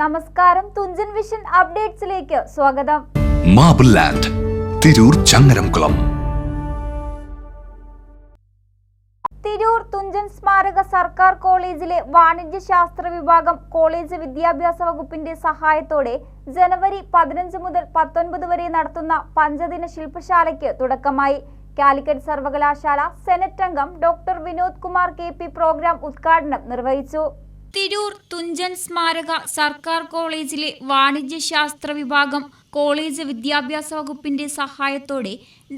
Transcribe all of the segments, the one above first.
നമസ്കാരം തുഞ്ചൻ വിഷൻ അപ്ഡേറ്റ്സിലേക്ക് സ്വാഗതം. Marble land Tirur Changaramkulam. Tirur Thunchan സ്മാരക സർക്കാർ കോളേജിലെ വാണിജ്യശാസ്ത്ര വിഭാഗം കോളേജ് വിദ്യാഭ്യാസ വകുപ്പിന്റെ സഹായത്തോടെ ജനുവരി പതിനഞ്ച് മുതൽ പത്തൊൻപത് വരെ നടത്തുന്ന പഞ്ചദിന ശില്പശാലയ്ക്ക് തുടക്കമായി. കാലിക്കറ്റ് സർവകലാശാല സെനറ്റ് അംഗം doctor Vinod Kumar K P program ഉദ്ഘാടനം നിർവഹിച്ചു. തിരൂർ തുഞ്ചൻ സ്മാരക സർക്കാർ കോളേജിലെ വാണിജ്യശാസ്ത്ര വിഭാഗം കോളേജ് വിദ്യാഭ്യാസ വകുപ്പിന്റെ സഹായത്തോടെ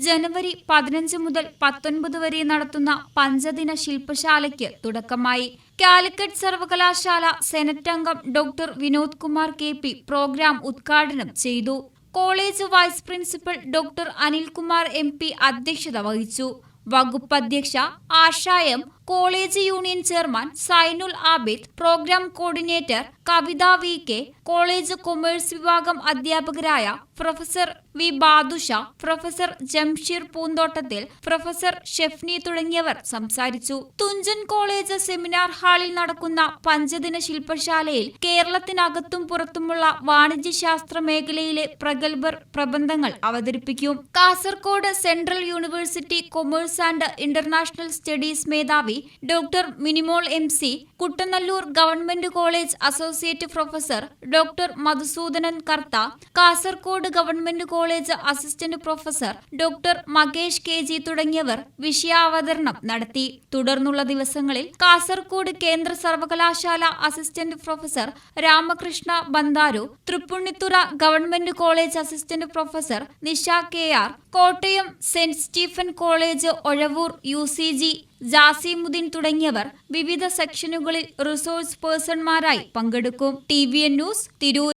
ജനുവരി പതിനഞ്ച് മുതൽ പത്തൊൻപത് വരെ നടത്തുന്ന പഞ്ചദിന ശില്പശാലയ്ക്ക് തുടക്കമായി. കാലിക്കറ്റ് സർവകലാശാല സെനറ്റ് അംഗം doctor Vinod Kumar K P program ഉദ്ഘാടനം ചെയ്തു. College vice principal doctor Anilkumar M P അധ്യക്ഷത വഹിച്ചു. വകുപ്പ് അധ്യക്ഷ ആഷായം college union chairman Zainul Abid program coordinator Kavitha V K college commerce വിഭാഗം അധ്യാപകരായ professor V Badusha professor Jamsheer Poonthottathil professor Shefni തുടങ്ങിയവർ സംസാരിച്ചു. തുഞ്ചൻ കോളേജ് സെമിനാർ ഹാളിൽ നടക്കുന്ന പഞ്ചദിന ശില്പശാലയിൽ കേരളത്തിനകത്തും പുറത്തുമുള്ള വാണിജ്യശാസ്ത്ര മേഖലയിലെ പ്രഗത്ഭർ പ്രബന്ധങ്ങൾ അവതരിപ്പിക്കും. Kasaragod central university commerce and international studies മേധാവി doctor Minimol M C Kuttanellur government college associate professor doctor Madhusoodanan Kartha Kasaragod government college assistant professor doctor Mahesh K G തുടങ്ങിയവർ വിഷയാവതരണം നടത്തി. തുടർന്നുള്ള ദിവസങ്ങളിൽ കാസർകോട് കേന്ദ്ര സർവകലാശാല assistant professor Ramakrishna Bandaru Thrippunithura government college assistant professor Nisha K R Kottayam saint Stephen college Ozhavoor U C G Jasimuddin തുടങ്ങിയവർ വിവിധ സെക്ഷനുകളിൽ റിസോഴ്സ് പേഴ്സൺമാരായി പങ്കെടുക്കും. T V N news Tirur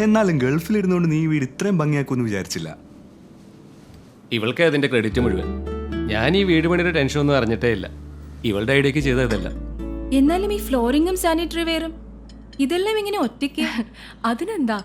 എന്നാലും ഗൾഫിലിരുന്നുകൊണ്ട് നീ വീട് ഇത്രയും ഭംഗിയാക്കുമെന്ന് വിചാരിച്ചില്ല. ഇവൾക്ക് അതിന്റെ ക്രെഡിറ്റ് മുഴുവൻ. ഞാൻ ഈ വീട് പണിയുടെ ടെൻഷൻ ഒന്നും അറിഞ്ഞിട്ടേ ഇല്ല. ഇവളുടെ ഐഡിയക്ക് ചെയ്തതല്ല എന്നാലും ഈ ഫ്ലോറിങ്ങും സാനിറ്ററി വെയറും ഇതെല്ലാം ഇങ്ങനെ ഒറ്റയ്ക്ക്? അതിനെന്താ?